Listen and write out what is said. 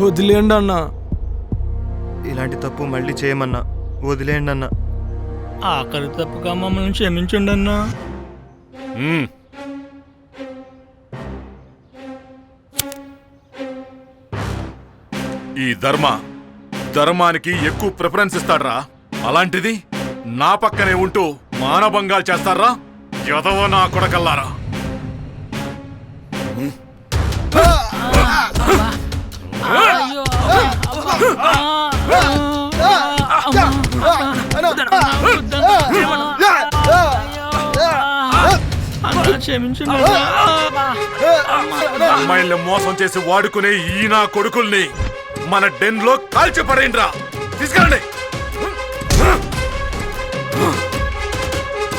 వదిలేండి అన్న. ఇలాంటి తప్పు మళ్ళీ చేయమన్నా. వదిలేయండి అన్న. ఆఖరి తప్పుగా మమ్మల్ని క్షమించండి అన్నా. ఈ ధర్మ ధర్మానికి ఎక్కువ ప్రిఫరెన్స్ ఇస్తాడ్రా. అలాంటిది నా పక్కనే ఉంటూ మానభంగాలు చేస్తారా ఎదవ నా కొడకల్లారా. అమ్మాయిల్ని మోసం చేసి వాడుకునే ఈ నా కొడుకుల్ని మన డెన్లో కాల్చి పడేయండిరా తీసుకెళ్ళండి.